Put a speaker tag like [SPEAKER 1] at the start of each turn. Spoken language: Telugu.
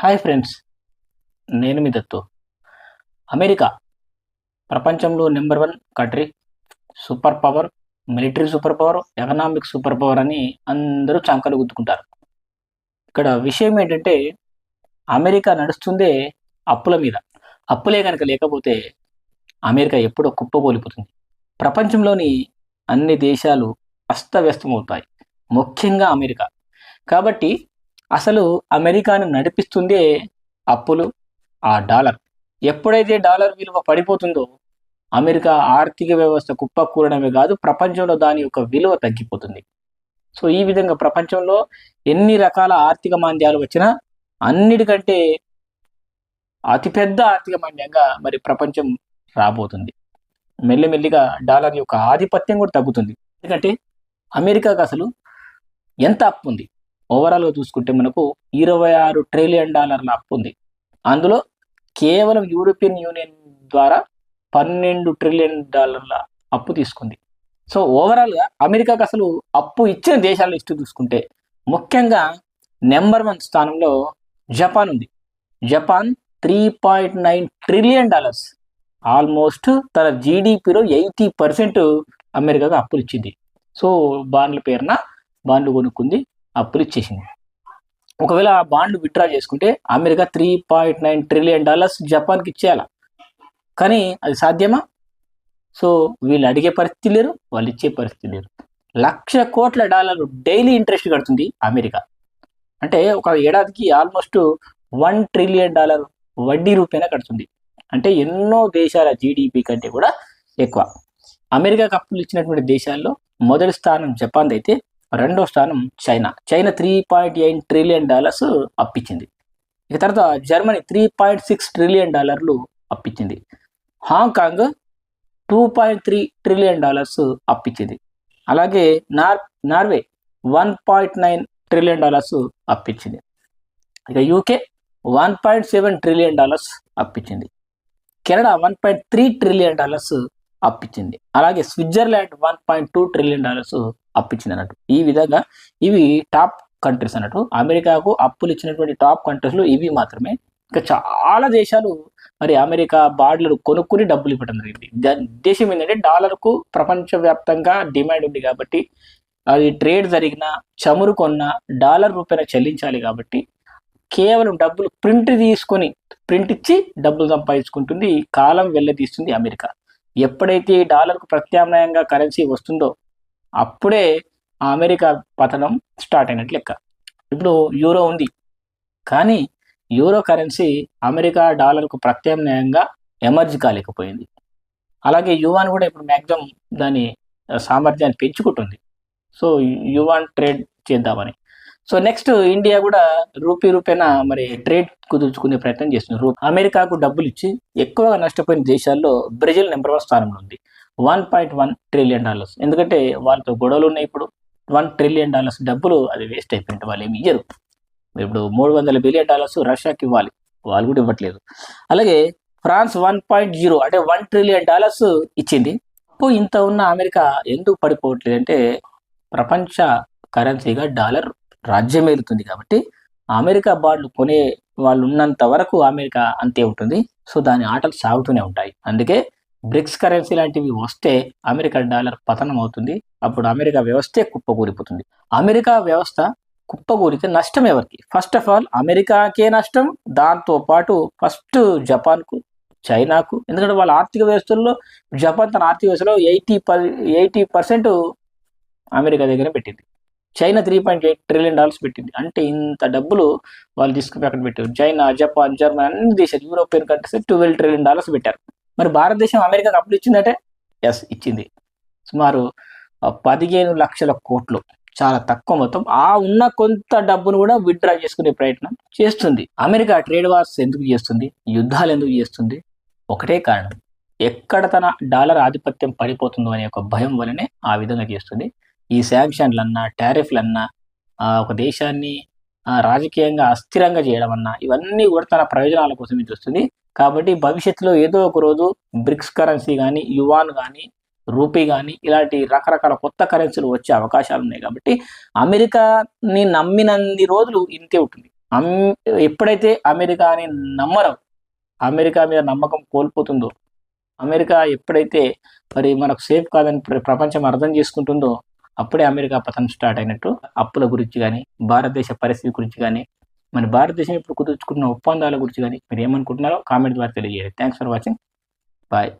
[SPEAKER 1] హాయ్ ఫ్రెండ్స్ నేను మీ దత్తు. అమెరికా ప్రపంచంలో number one country super power military super power economic super power అని అందరూ చంకలు గుద్దుకుంటారు. ఇక్కడ విషయం ఏంటంటే అమెరికా నడుస్తుందే అప్పుల మీద. అప్పులే కనుక లేకపోతే అమెరికా ఎప్పుడో కుప్పకూలిపోతుంది ప్రపంచంలోని అన్ని దేశాలు అస్తవ్యస్తమవుతాయి. ముఖ్యంగా అమెరికా. కాబట్టి అసలు అమెరికాను నడిపిస్తుందే అప్పులు ఆ డాలర్. ఎప్పుడైతే డాలర్ విలువ పడిపోతుందో అమెరికా ఆర్థిక వ్యవస్థ కుప్పకూరడమే కాదు ప్రపంచంలో దాని యొక్క విలువ తగ్గిపోతుంది. సో ఈ విధంగా ప్రపంచంలో ఎన్ని రకాల ఆర్థిక మాంద్యాలు వచ్చినా అన్నిటికంటే అతిపెద్ద ఆర్థిక మాంద్యంగా మరి ప్రపంచం రాబోతుంది. మెల్లిమెల్లిగా డాలర్ యొక్క ఆధిపత్యం కూడా తగ్గుతుంది. ఎందుకంటే అమెరికాకు అసలు ఎంత అప్పు ఉంది? ఓవరాల్గా చూసుకుంటే మనకు ఇరవై ఆరు ట్రిలియన్ డాలర్ల అప్పు ఉంది. అందులో కేవలం యూరోపియన్ యూనియన్ ద్వారా పన్నెండు ట్రిలియన్ డాలర్ల అప్పు తీసుకుంది. సో ఓవరాల్గా అమెరికాకు అసలు అప్పు ఇచ్చిన దేశాల లిస్టు చూసుకుంటే ముఖ్యంగా నెంబర్ వన్ స్థానంలో జపాన్ ఉంది. Japan three point nine trillion dollars. Almost తన జీడిపిలో ఎయిటీ పర్సెంట్ అమెరికాకు అప్పులు ఇచ్చింది సో బాండ్ల పేరున బాండ్లు కొనుక్కుంది. అప్పులు ఇచ్చేసింది. ఒకవేళ ఆ బాండ్లు విత్డ్రా చేసుకుంటే America three point nine trillion dollars జపాన్కి ఇచ్చేయాల. కానీ అది సాధ్యమా? సో వీళ్ళు అడిగే పరిస్థితి లేరు వాళ్ళు ఇచ్చే పరిస్థితి లేరు లక్ష కోట్ల డాలర్లు డైలీ ఇంట్రెస్ట్ కడుతుంది అమెరికా. అంటే ఒక ఏడాదికి ఆల్మోస్ట్ వన్ ట్రిలియన్ డాలర్ వడ్డీ రూపేన కడుతుంది. అంటే ఎన్నో దేశాల జీడిపి కంటే కూడా ఎక్కువ. అమెరికాకు అప్పులు ఇచ్చినటువంటి దేశాల్లో మొదటి స్థానం జపాన్ అయితే రెండో స్థానం China. China three point eight trillion dollars అప్పించింది ఇక తర్వాత Germany three point six trillion డాలర్లు అప్పించింది Hong Kong two point three trillion dollars అప్పించింది అలాగే నార్ Norway one point nine trillion dollars అప్పించింది ఇక UK one point seven trillion dollars అప్పించింది Canada one point three trillion dollars అప్పించింది అలాగే Switzerland one point two trillion dollars అప్పించింది అన్నట్టు ఈ విధంగా ఇవి టాప్ కంట్రీస్ అన్నట్టు. అమెరికాకు అప్పులు ఇచ్చినటువంటి టాప్ కంట్రీస్లో ఇవి మాత్రమే. ఇంకా చాలా దేశాలు మరి అమెరికా బాండ్లు కొనుక్కుని డబ్బులు ఇవ్వడం జరిగింది. దాని ఉద్దేశం ఏంటంటే డాలర్కు ప్రపంచవ్యాప్తంగా డిమాండ్ ఉంది కాబట్టి అది ట్రేడ్ జరిగిన చమురు కొన్న డాలర్ రూపాయన చెల్లించాలి కాబట్టి కేవలం డబ్బులు ప్రింట్ తీసుకొని ప్రింట్ ఇచ్చి డబ్బులు సంపాదించుకుంటుంది కాలం వెళ్ళదీస్తుంది అమెరికా. ఎప్పుడైతే డాలర్కు ప్రత్యామ్నాయంగా కరెన్సీ వస్తుందో అప్పుడే అమెరికా పతనం స్టార్ట్ అయినట్లు లెక్క. ఇప్పుడు యూరో ఉంది. కానీ యూరో కరెన్సీ అమెరికా డాలర్కు ప్రత్యామ్నాయంగా ఎమర్జ్ కాలేకపోయింది. అలాగే యువాన్ కూడా ఇప్పుడు మ్యాక్సిమం దాని సామర్థ్యాన్ని పెంచుకుంటుంది. సో యువాన్ ట్రేడ్ చేద్దామని. సో నెక్స్ట్ ఇండియా కూడా రూపీ రూపేన మరి ట్రేడ్ కుదుర్చుకునే ప్రయత్నం చేస్తుంది. అమెరికాకు డబ్బులు ఇచ్చి ఎక్కువగా నష్టపోయిన దేశాల్లో బ్రెజిల్ నెంబర్ వన్ స్థానంలో ఉంది. One point one trillion dollars ఎందుకంటే వాళ్ళతో గొడవలు ఉన్నాయి ఇప్పుడు. వన్ ట్రిలియన్ డాలర్స్ డబ్బులు అది వేస్ట్ అయిపోయింది వాళ్ళు ఏమి ఇయ్యరు. ఇప్పుడు మూడు వందల బిలియన్ డాలర్స్ రష్యాకి ఇవ్వాలి. వాళ్ళు కూడా ఇవ్వట్లేదు. అలాగే ఫ్రాన్స్ వన్ పాయింట్ జీరో అంటే వన్ ట్రిలియన్ డాలర్స్ ఇచ్చింది. అప్పు ఇంత ఉన్న అమెరికా ఎందుకు పడిపోవట్లేదు అంటే ప్రపంచ కరెన్సీగా డాలర్ రాజ్యమేలుతుంది కాబట్టి అమెరికా బాండ్లు కొనే వాళ్ళు ఉన్నంత వరకు అమెరికా అంతే ఉంటుంది. సో దాని ఆటలు సాగుతూనే ఉంటాయి. అందుకే బ్రిక్స్ కరెన్సీ లాంటివి వస్తే అమెరికా డాలర్ పతనం అవుతుంది అప్పుడు అమెరికా వ్యవస్థే కుప్పకూలిపోతుంది అమెరికా వ్యవస్థ కుప్పకూలితే నష్టం ఎవరికి? ఫస్ట్ ఆఫ్ ఆల్ అమెరికాకే నష్టం. దాంతో పాటు ఫస్ట్ జపాన్కు చైనాకు. ఎందుకంటే వాళ్ళ ఆర్థిక వ్యవస్థల్లో జపాన్ తన ఆర్థిక వ్యవస్థలో eighty per eighty percent America దగ్గర పెట్టింది. China three point eight trillion dollars పెట్టింది. అంటే ఇంత డబ్బులు వాళ్ళు తీసుకుని అక్కడ పెట్టారు. చైనా జపాన్ జర్మనీ అన్ని దేశాలు European countries twelve trillion dollars పెట్టారు. మరి భారతదేశం అమెరికాకు అప్పులు ఇచ్చిందంటే? ఎస్ ఇచ్చింది. సుమారు పదిహేను లక్షల కోట్లు. చాలా తక్కువ మొత్తం. ఆ ఉన్న కొంత డబ్బును కూడా విత్డ్రా చేసుకునే ప్రయత్నం చేస్తుంది. అమెరికా ట్రేడ్ వార్స్ ఎందుకు చేస్తుంది? యుద్ధాలు ఎందుకు చేస్తుంది? ఒకటే కారణం. ఎక్కడ తన డాలర్ ఆధిపత్యం పడిపోతుందో అనే ఒక భయం వలనే ఆ విధంగా చేస్తుంది. ఈ శాంక్షన్లన్నా టారిఫ్లన్నా ఒక దేశాన్ని రాజకీయంగా అస్థిరంగా చేయడం అన్నా ఇవన్నీ కూడా తన ప్రయోజనాల కోసమే చూస్తుంది. కాబట్టి భవిష్యత్తులో ఏదో ఒక రోజు బ్రిక్స్ కరెన్సీ కానీ యువాన్ కానీ రూపీ కానీ ఇలాంటి రకరకాల కొత్త కరెన్సీలు వచ్చే అవకాశాలు ఉన్నాయి కాబట్టి అమెరికాని నమ్మినన్ని రోజులు ఇంతే ఉంటుంది. అమ్ ఎప్పుడైతే అమెరికాని నమ్మరం అమెరికా మీద నమ్మకం కోల్పోతుందో అమెరికా ఎప్పుడైతే మరి మనకు సేఫ్ కాదని ప్రపంచం అర్థం చేసుకుంటుందో అప్పుడే అమెరికా పతనం స్టార్ట్ అయినట్టు అప్పుల గురించి కానీ భారతదేశ పరిస్థితి గురించి కానీ మన భారతదేశం ఇప్పుడు కుదుర్చుకున్న ఒప్పందాల గురించి కానీ మీరు ఏమనుకుంటున్నారో కామెంట్ ద్వారా తెలియజేయండి. Thanks for watching bye